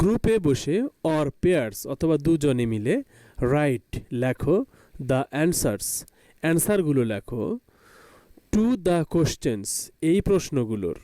গ্রুপে বসে or pairs অথবা দুজনে মিলে রাইট লেখো দ্য অ্যান্সার্স অ্যান্সারগুলো লেখো। টু দ্য কোশ্চেন্স এই প্রশ্নগুলোর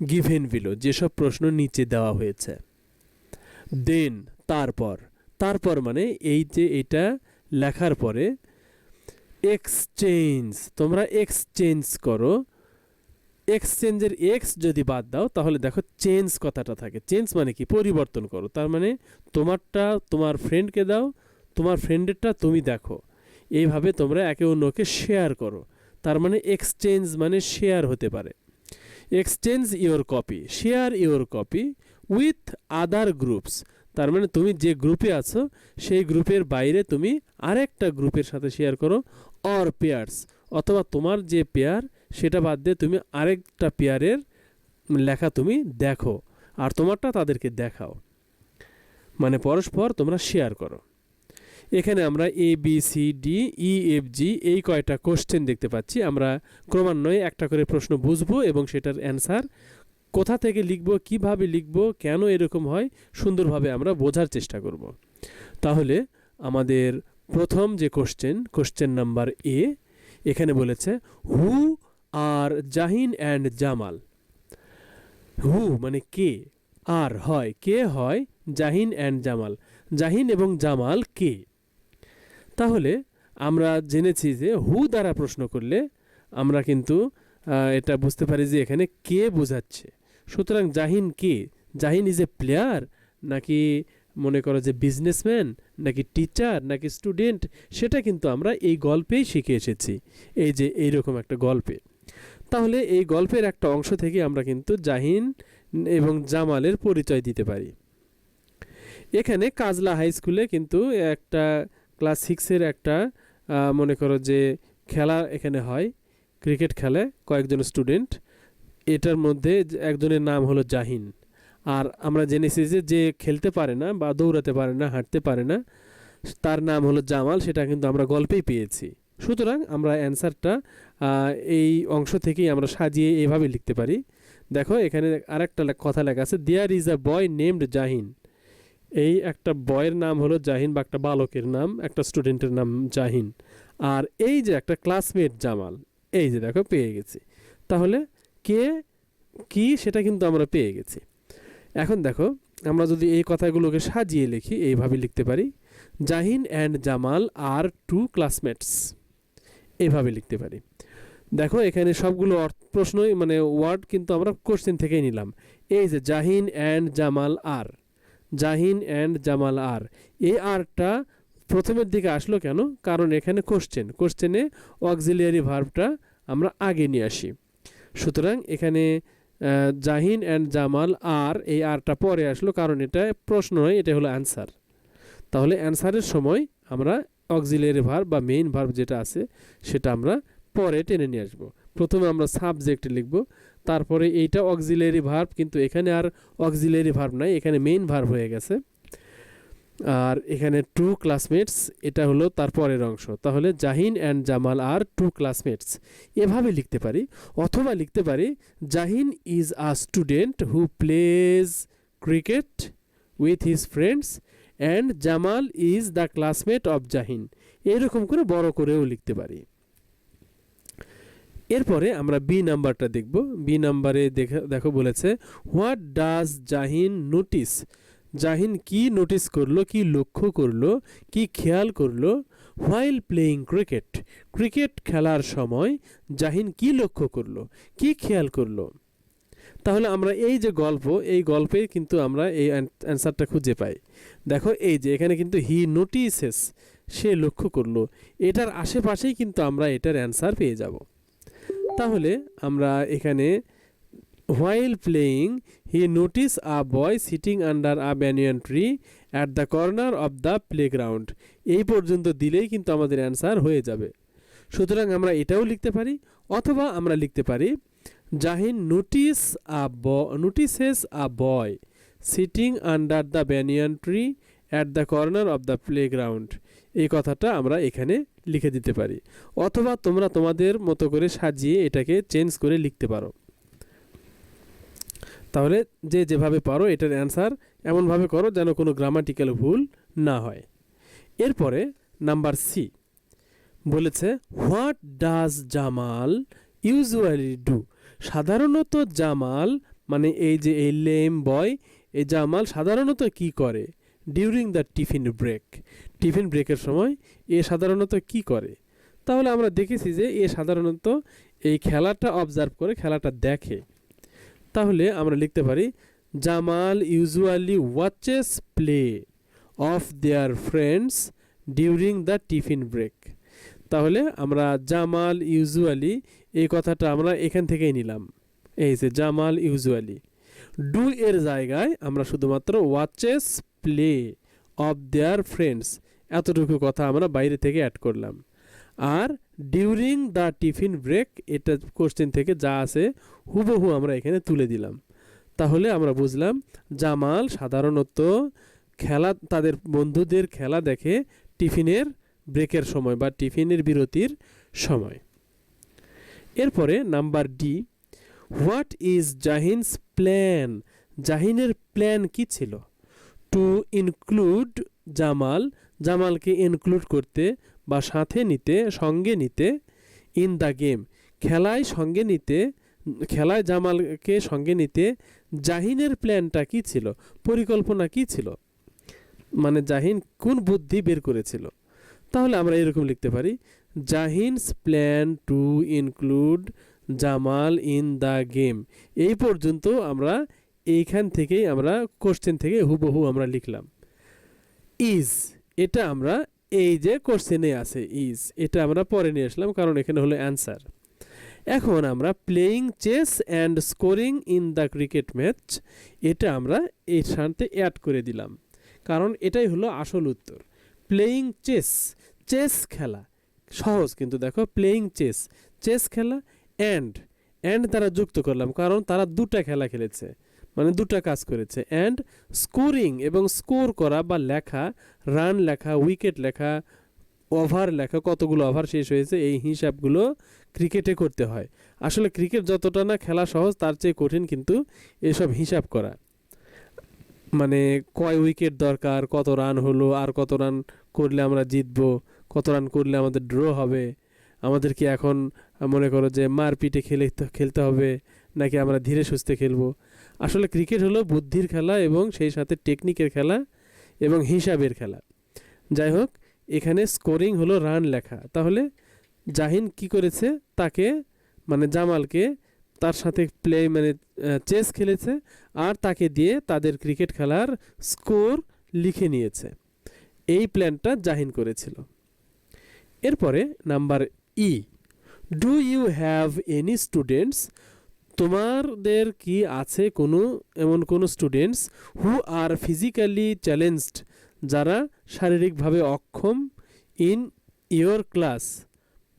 গিভেন বিলো যেসব প্রশ্ন নিচে দেওয়া হয়েছে। দেন তারপর তারপর মানে এই যে এটা লেখার পরে এক্সচেঞ্জ তোমরা এক্সচেঞ্জ করো। এক্সচেঞ্জের এক্স যদি বাদ দাও, তাহলে দেখো চেঞ্জ কথাটা থাকে। চেঞ্জ মানে কি? পরিবর্তন করো। তার মানে তোমারটা তোমার ফ্রেন্ডকে দাও, তোমার ফ্রেন্ডেরটা তুমি দেখো। এইভাবে তোমরা একে অন্যকে শেয়ার করো। তার মানে এক্সচেঞ্জ মানে শেয়ার হতে পারে। Exchange your copy share your copy with other groups তার মানে তুমি যে গ্রুপে আছো, সেই গ্রুপের বাইরে তুমি আরেকটা গ্রুপের সাথে শেয়ার করো। অর পেয়ার্স অথবা তোমার যে পেয়ার সেটা বাদ দিয়ে তুমি আরেকটা পেয়ারের লেখা তুমি দেখো আর তোমারটা তাদেরকে দেখাও। মানে পরস্পর তোমরা শেয়ার করো। এখানে আমরা A B C D E F G এই কয়টা কোশ্চেন দেখতে পাচ্ছি। আমরা ক্রমান্বয়ে একটা করে প্রশ্ন বুঝব এবং সেটার অ্যান্সার কোথা থেকে লিখব, কীভাবে লিখব, কেন এরকম হয়, সুন্দরভাবে আমরা বোঝার চেষ্টা করব। তাহলে আমাদের প্রথম যে কোশ্চেন কোশ্চেন নাম্বার এ এখানে বলেছে হু আর জাহিন অ্যান্ড জামাল। হু মানে কে? আর হয়, কে হয়? জাহিন অ্যান্ড জামাল। জাহিন এবং জামাল কে? তাহলে আমরা জেনেছি যে হু দ্বারা প্রশ্ন করলে আমরা কিন্তু এটা বুঝতে পারি যে এখানে কে বোঝাচ্ছে। সুতরাং জাহিন কে? জাহিন ইজ এ প্লেয়ার নাকি মনে করো যে বিজনেসম্যান নাকি টিচার নাকি স্টুডেন্ট সেটা কিন্তু আমরা এই গল্পেই শিখে এসেছি। এই যে এইরকম একটা গল্পে তাহলে এই গল্পের একটা অংশ থেকে আমরা কিন্তু জাহিন এবং জামালের পরিচয় দিতে পারি। এখানে কাজলা হাই স্কুলে কিন্তু একটা ক্লাস সিক্সের একটা মনে করো যে খেলা এখানে হয়, ক্রিকেট খেলে কয়েকজন স্টুডেন্ট। এটার মধ্যে একজনের নাম হলো জাহিন। আর আমরা জেনেছি যে যে খেলতে পারে না বা দৌড়াতে পারে না, হাঁটতে পারে না, তার নাম হলো জামাল, সেটা কিন্তু আমরা গল্পেই পেয়েছি। সুতরাং আমরা অ্যান্সারটা এই অংশ থেকেই আমরা সাজিয়ে এভাবে লিখতে পারি। দেখো, এখানে আরেকটা কথা লেখা আছে there is a boy named Jahin এই একটা বয়ের নাম হলো জাহিন বা একটা বালকের নাম, একটা স্টুডেন্টের নাম জাহিন আর এই যে একটা ক্লাসমেট জামাল এই যে দেখো, পেয়ে গেছি। তাহলে কে, কি সেটা কিন্তু আমরা পেয়ে গেছি। এখন দেখো, আমরা যদি এই কথাগুলোকে সাজিয়ে লিখি, এইভাবে লিখতে পারি Jahin and Jamal are two classmates এইভাবে লিখতে পারি। দেখো, এখানে সবগুলো প্রশ্নই মানে ওয়ার্ড কিন্তু আমরা কোশ্চেন থেকেই নিলাম। এই যে Jahin and Jamal R. Jahin and Jamal আর। এই আরটা প্রথমের দিকে আসলো কেন? কারণ এখানে কোশ্চেন কোশ্চেনে অক্সিলিয়ারি ভার্বটা আমরা আগে নিয়ে আসি। সুতরাং এখানে জাহিন অ্যান্ড জামাল আর, এই আরটা পরে আসলো কারণ এটা প্রশ্ন নয়, এটা হলো অ্যান্সার তাহলে অ্যান্সারের সময় আমরা অক্সিলিয়ারি ভার্ব বা মেইন ভার্ব যেটা আছে, সেটা আমরা পরে টেনে নিয়ে আসব। প্রথমে আমরা সাবজেক্ট লিখব, তারপরে এইটা অক্সিলিয়ারি ভার্ব কিন্তু এখানে আর অক্সিলিয়ারি ভার্ব নাই, এখানে মেইন ভার্ব হয়ে গেছে। আর এখানে টু ক্লাসমেটস এটা হলো তার পরের অংশ। তাহলে Jahin and Jamal are two classmates এভাবে লিখতে পারি, অথবা লিখতে পারি, Jahin is a student who plays cricket with his friends and Jamal is the classmate of Jahin. এরকম করে বড় করেও লিখতে পারি। এরপরে আমরা বি নাম্বারটা দেখব। বি নাম্বারে দেখে, দেখো বলেছে, what does Jahin notice? Jahin কি নোটিস করল, কি লক্ষ্য করল, কি খেয়াল করল? While playing cricket. ক্রিকেট খেলার সময় জাহিন কি লক্ষ্য করল, কি খেয়াল করল? তাহলে আমরা এই যে গল্প, এই গল্পে কিন্তু আমরা এই অ্যান্সারটা খুঁজে পাই। দেখো, এই যে এখানে কিন্তু হি নোটিসেস, সে লক্ষ্য করল। এটার আশেপাশেই কিন্তু আমরা এটার অ্যান্সার পেয়ে যাব। তাহলে আমরা এখানে while playing he notice a boy sitting under a banyan tree at the corner of the playground এই পর্যন্ত দিলেই কিন্তু আমাদের অ্যান্সার হয়ে যাবে। সুতরাং আমরা এটাও লিখতে পারি, অথবা আমরা লিখতে পারি জাহিন নোটিস আ ব notices a boy sitting under the banyan tree at the corner of the playground এই কথাটা আমরা এখানে লিখে দিতে পারি। অথবা তোমরা তোমাদের মতো করে সাজিয়ে এটাকে চেঞ্জ করে লিখতে পারো। তাহলে যে যেভাবে পারো এটার অ্যান্সার এমনভাবে করো যেন কোনো গ্রামাটিক্যাল ভুল না হয়। এরপরে নাম্বার সি বলেছে what does Jamal usually do সাধারণত জামাল মানে এই যে এই লেম বয় এই জামাল সাধারণত কি করে? During the tiffin break tiffin ব্রেকের সময় এ সাধারণত কি করে? তাহলে আমরা দেখেছি যে এ সাধারণত এই খেলাটা অবজার্ভ করে, খেলাটা দেখে। তাহলে আমরা লিখতে পারি, Jamal usually watches play of their friends during the tiffin break তাহলে আমরা জামাল ইউজুয়ালি এই কথাটা আমরা এখান থেকেই নিলাম। এই যে জামাল ইউজুয়ালি। ডু এর জায়গায় আমরা শুধুমাত্র watches play of their friends এতটুকু কথা আমরা বাইরে থেকে অ্যাড করলাম। আর ডিউরিং দ্য টিফিন ব্রেক এটা কোশ্চেন থেকে যা আছে হুবহু আমরা এখানে তুলে দিলাম। তাহলে আমরা বুঝলাম জামাল সাধারণত খেলা, তাদের বন্ধুদের খেলা দেখে টিফিনের ব্রেকের সময় বা টিফিনের বিরতির সময়। এরপরে number D, what is Jahin's plan? জাহিনের plan কি ছিল? টু ইনক্লুড জামাল, জামালকে ইনক্লুড করতে বা সাথে নিতে, সঙ্গে নিতে, ইন দ্য গেম। খেলায় সঙ্গে নিতে, খেলায় জামালকে সঙ্গে নিতে, জাহিনের প্ল্যানটা কি ছিল? পরিকল্পনা কি ছিল? মানে জাহিন কোন বুদ্ধি বের করেছিল? তাহলে আমরা এরকম লিখতে পারি Jahin's plan to include Jamal in the game. এই পর্যন্ত আমরা এইখান থেকেই আমরা কোশ্চেন থেকে হুবহু আমরা লিখলাম। ইজ, এটা আমরা এই যে কোশ্চেনে আছে, ইজ, এটা আমরা পরে নিয়ে আসলাম কারণ এখানে হলো অ্যান্সার। এখন আমরা playing chess and scoring in the cricket match এটা আমরা এর সাথে অ্যাড করে দিলাম। কারণ এটাই হলো আসল উত্তর। প্লেয়িং চেস চেস খেলা। সহজ, কিন্তু দেখো প্লেয়িং চেস চেস খেলা অ্যান্ড অ্যান্ড তারা যুক্ত করলাম, কারণ তারা দুটা খেলা খেলেছে মানে দুটা কাজ করেছে অ্যান্ড স্কোরিং এবং স্কোর করা বা লেখা রান লেখা উইকেট লেখা ওভার লেখা, কতগুলো ওভার শেষ হয়েছে, এই হিসাবগুলো ক্রিকেটে করতে হয়। আসলে ক্রিকেট যতটা না খেলা সহজ, তার চেয়ে কঠিন কিন্তু এসব হিসাব করা। মানে কয় উইকেট দরকার, কত রান হলো, আর কত রান করলে আমরা জিতবো কত রান করলে আমাদের ড্র হবে? আমাদের কি এখন মনে করো যে মারপিটে খেলে খেলতে হবে, নাকি আমরা ধীরে সুস্থে খেলব? আসলে ক্রিকেট হলো বুদ্ধির খেলা এবং সেই সাথে টেকনিকের খেলা এবং হিসাবের খেলা। যাই হোক, এখানে স্কোরিং হলো রান লেখা। তাহলে জাহিন কি করেছে? তাকে মানে জামালকে তার সাথে প্লে মানে চেস খেলেছে আর তাকে দিয়ে তাদের ক্রিকেট খেলার স্কোর লিখে নিয়েছে। এই প্ল্যানটা জাহিন করেছিল। এরপরে number E do you have any students তোমাদের কি আছে কোনো, এমন কোনো students who are physically challenged যারা শারীরিকভাবে অক্ষম ইন ইয়োর ক্লাস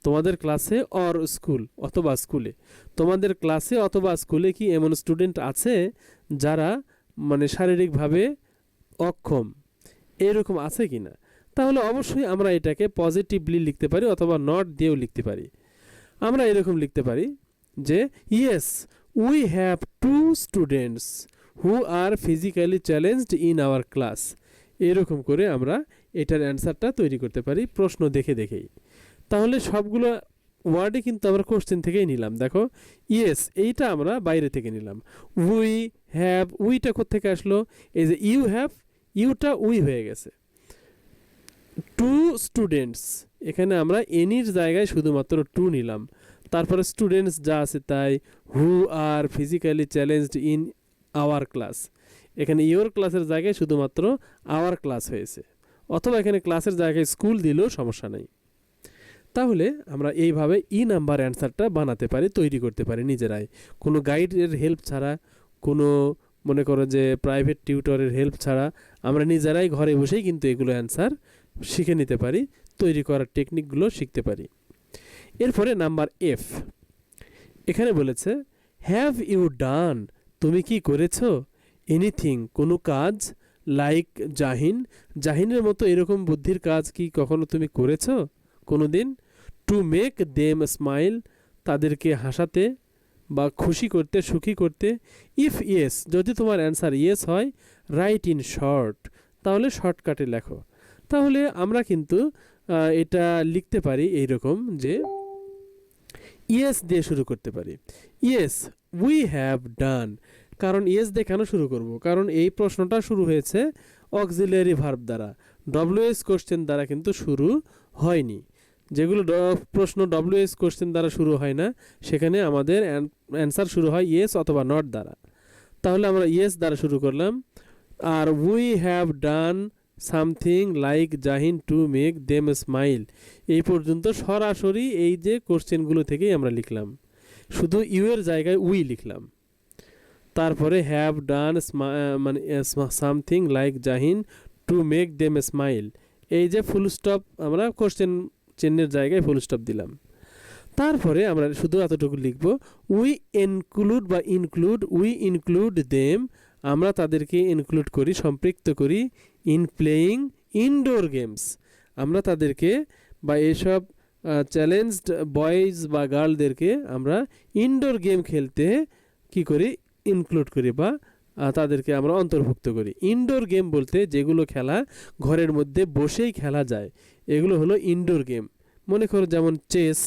তোমাদের ক্লাসে অর স্কুল অথবা স্কুলে তোমাদের ক্লাসে অথবা স্কুলে কি এমন স্টুডেন্ট আছে, যারা মানে শারীরিকভাবে অক্ষম? এরকম আছে কি না তাহলে অবশ্যই আমরা এটাকে পজিটিভলি লিখতে পারি অথবা নট দিয়েও লিখতে পারি। আমরা এরকম লিখতে পারি যে yes we have two students who are physically challenged in our class এরকম করে আমরা এটার অ্যান্সারটা তৈরি করতে পারি, প্রশ্ন দেখে দেখেই। তাহলে সবগুলো ওয়ার্ডে কিন্তু আমরা কোশ্চেন থেকেই নিলাম। দেখো ইয়েস এইটা আমরা বাইরে থেকে নিলাম। উই হ্যাভ উইটা থেকে আসলো? এই যে ইউ হ্যাভ ইউটা উই হয়ে গেছে। টু স্টুডেন্টস এখানে আমরা এনির জায়গায় শুধুমাত্র টু নিলাম। তারপরে স্টুডেন্টস যা আছে তাই who are physically challenged in our class এখানে ইয়োর ক্লাসের জায়গায় শুধুমাত্র আওয়ার ক্লাস হয়েছে। অথবা এখানে ক্লাসের জায়গায় স্কুল দিলেও সমস্যা নেই। তাহলে আমরা এইভাবে ই নাম্বার অ্যান্সারটা বানাতে পারি, তৈরি করতে পারি নিজেরাই। কোনো গাইডের হেল্প ছাড়া, কোনো মনে করো যে প্রাইভেট টিউটরের হেল্প ছাড়া আমরা নিজেরাই ঘরে বসেই কিন্তু এগুলো অ্যান্সার শিখে নিতে পারি, তৈরি করার টেকনিকগুলো শিখতে পারি। এরপরে নাম্বার এফ এখানে বলেছে হ্যাভ ইউ ডান তুমি কি করেছ? এনিথিং কোনো কাজ? লাইক জাহিন জাহিনের মতো এরকম বুদ্ধির কাজ কি কখনো তুমি করেছ? কোনো দিন টু মেক দেম স্মাইল তাদেরকে হাসাতে বা খুশি করতে, সুখী করতে? ইফ ইয়েস যদি তোমার অ্যান্সার ইয়েস হয় রাইট ইন শর্ট তাহলে শর্টকাটে লেখো। তাহলে আমরা কিন্তু এটা লিখতে পারি এইরকম যে ইয়েস দিয়ে শুরু করতে পারি। ইয়েস উই হ্যাভ ডান কারণ ইয়েস দিয়ে কেন শুরু করব? কারণ এই প্রশ্নটা শুরু হয়েছে অক্সিলিয়ারি ভার্ব দ্বারা। ডব্লিউএস কোশ্চেন দ্বারা কিন্তু শুরু হয়নি। যেগুলো প্রশ্ন ডব্লিউএস কোশ্চেন দ্বারা শুরু হয় না, সেখানে আমাদের অ্যান্সার শুরু হয় ইয়েস অথবা নট দ্বারা। তাহলে আমরা ইয়েস দ্বারা শুরু করলাম। আর we have done something like Jahin to make them smile. এই পর্যন্ত সরাসরি এই যে কোশ্চেনগুলো থেকেই আমরা লিখলাম। শুধু ইউ এর জায়গায় উই লিখলাম। তারপরে হ্যাভ ডান মানে something like Jahin to make them smile. এই যে ফুল স্টপ, আমরা কোশ্চেন চিহ্নের জায়গায় ফুল স্টপ দিলাম। তারপরে আমরা শুধু এতটুকু লিখব, উই ইনক্লুড বা ইনক্লুড, উই ইনক্লুড দেম, আমরা তাদেরকে ইনক্লুড করি, সম্পৃক্ত করি ইন প্লেয়িং ইনডোর গেমস আমরা তাদেরকে বা এসব চ্যালেঞ্জড বয়েজ বা গার্লদেরকে আমরা ইনডোর গেম খেলতে কি করি? ইনক্লুড করি বা তাদেরকে আমরা অন্তর্ভুক্ত করি। ইনডোর গেম বলতে যেগুলো খেলা ঘরের মধ্যে বসেই খেলা যায়, এগুলো হলো ইনডোর গেম মনে করো যেমন চেস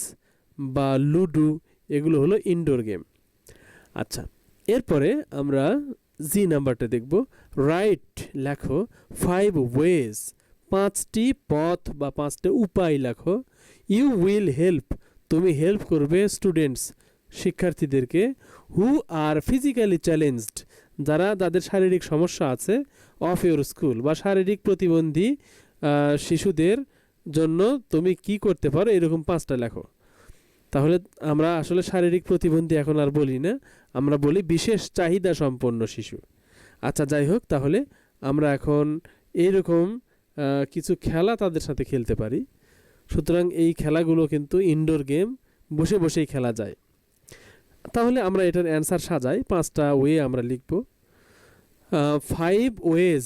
বা লুডো এগুলো হলো ইনডোর গেম আচ্ছা এরপরে আমরা জি নাম্বারটা দেখব। রাইট লেখো ফাইভ ওয়েজ পাঁচটি পথ বা পাঁচটা উপায় লেখো। ইউ উইল হেল্প তুমি হেল্প করবে স্টুডেন্টস শিক্ষার্থীদেরকে। হু আর ফিজিক্যালি চ্যালেঞ্জড যারা তাদের শারীরিক সমস্যা আছে অফ ইউর স্কুল বা শারীরিক প্রতিবন্ধী শিশুদের জন্য তুমি কি করতে পারো? এরকম পাঁচটা লেখো। তাহলে আমরা আসলে শারীরিক প্রতিবন্ধী এখন আর বলি না, আমরা বলি বিশেষ চাহিদা সম্পন্ন শিশু। আচ্ছা যাই হোক, তাহলে আমরা এখন এইরকম কিছু খেলা তাদের সাথে খেলতে পারি। সুতরাং এই খেলাগুলো কিন্তু ইনডোর গেম বসে বসেই খেলা যায়। তাহলে আমরা এটার অ্যান্সার সাজাই, পাঁচটা ওয়ে আমরা লিখব। Five ways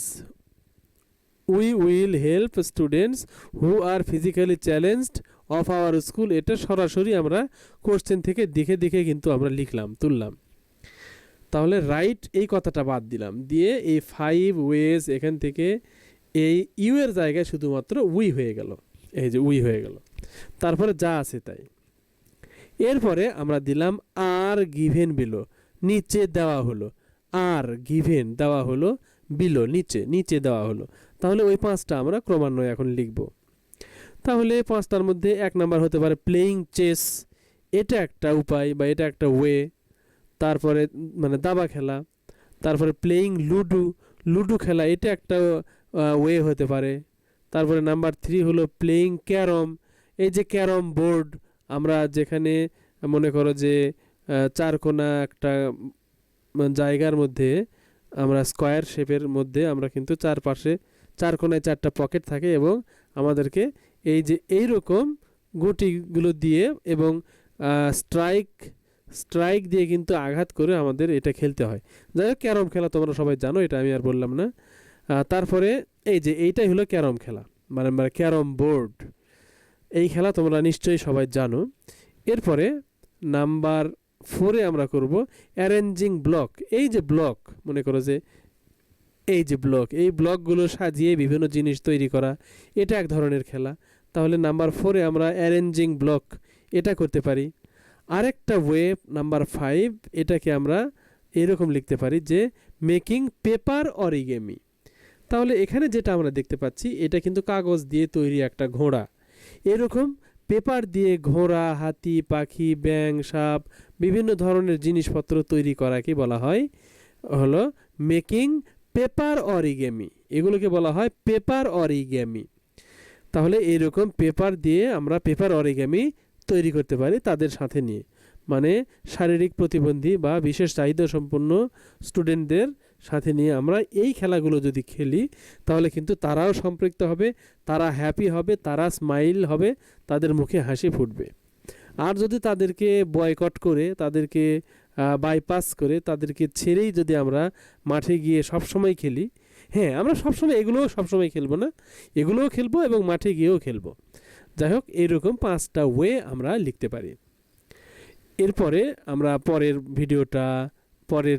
we will help students who are physically challenged of our school এটা সরাসরি আমরা কোশ্চেন থেকে দেখে দেখে কিন্তু আমরা লিখলাম, তুললাম। তাহলে রাইট এই কথাটা বাদ দিলাম। দিয়ে এই ফাইভ ওয়েজ এখান থেকে এই ইউ এর জায়গায় শুধুমাত্র উই হয়ে গেল। এই যে উই হয়ে গেল। তারপরে যা আছে তাই। এরপরে আমরা দিলাম আর গিভেন বিলো নিচে দেওয়া হলো। আর গিভেন দেওয়া হলো বিলো নিচে নিচে দেওয়া হলো। তাহলে ওই পাঁচটা আমরা ক্রমান্বয়ে এখন লিখব। তাহলে পাঁচটার মধ্যে এক নাম্বার হতে পারে প্লেয়িং চেস এটা একটা উপায় বা এটা একটা ওয়ে তারপরে মানে দাবা খেলা। তারপরে প্লেয়িং লুডু লুডো খেলা এটা একটা ওয়ে হতে পারে। তারপরে নাম্বার থ্রি হলো প্লেয়িং ক্যারম এই যে ক্যারম বোর্ড আমরা যেখানে মনে করো যে চারকোনা একটা জায়গার মধ্যে আমরা স্কোয়ার শেপের মধ্যে আমরা কিন্তু চারপাশে, চার কোনায় চারটা পকেট থাকে এবং আমাদেরকে এই যে এই রকম গুটিগুলো দিয়ে এবং স্ট্রাইক স্ট্রাইক দিয়ে কিন্তু আঘাত করে আমাদের এটা খেলতে হয়। যাই হোক, ক্যারম খেলা তোমরা সবাই জানো, এটা আমি আর বললাম না। তারপরে এই যে এইটাই হলো ক্যারম খেলা মানে মানে ক্যারম বোর্ড। এই খেলা তোমরা নিশ্চয়ই সবাই জানো। এরপরে নাম্বার ফোরে আমরা করব অ্যারেঞ্জিং ব্লক এই যে ব্লক মনে করো যে এই যে ব্লক এই ব্লকগুলো সাজিয়ে বিভিন্ন জিনিস তৈরি করা, এটা এক ধরনের খেলা। তাহলে নাম্বার ফোরে আমরা অ্যারেঞ্জিং ব্লক এটা করতে পারি। আরেকটা ওয়ে নাম্বার ফাইভ এটাকে আমরা এরকম লিখতে পারি যে মেকিং পেপার অরিগেমি তাহলে এখানে যেটা আমরা দেখতে পাচ্ছি, এটা কিন্তু কাগজ দিয়ে তৈরি একটা ঘোড়া। এরকম পেপার দিয়ে ঘোড়া, হাতি, পাখি ব্যাং সাপ, বিভিন্ন ধরনের জিনিসপত্র তৈরি করাকে বলা হয় হলো মেকিং পেপার অরিগেমি এগুলোকে বলা হয় পেপার অরিগেমি তাহলে এইরকম পেপার দিয়ে আমরা পেপার অরিগেমি তৈরি করতে পারি তাদের সাথে নিয়ে। মানে শারীরিক প্রতিবন্ধী বা বিশেষ চাহিদা সম্পন্ন স্টুডেন্টদের সাথে নিয়ে আমরা এই খেলাগুলো যদি খেলি, তাহলে কিন্তু তারাও সম্পৃক্ত হবে, তারা হ্যাপি হবে, তারা স্মাইল হবে, তাদের মুখে হাসি ফুটবে। আর যদি তাদেরকে বয়কট করে, তাদেরকে বাইপাস করে, তাদেরকে ছেড়েই যদি আমরা মাঠে গিয়ে সবসময় খেলি হ্যাঁ আমরা সবসময় এগুলোও সবসময় খেলব না। এগুলোও খেলব এবং মাঠে গিয়েও খেলব। যাই হোক এইরকম পাঁচটা ওয়ে আমরা লিখতে পারি। এরপরে আমরা পরের ভিডিওটা পরের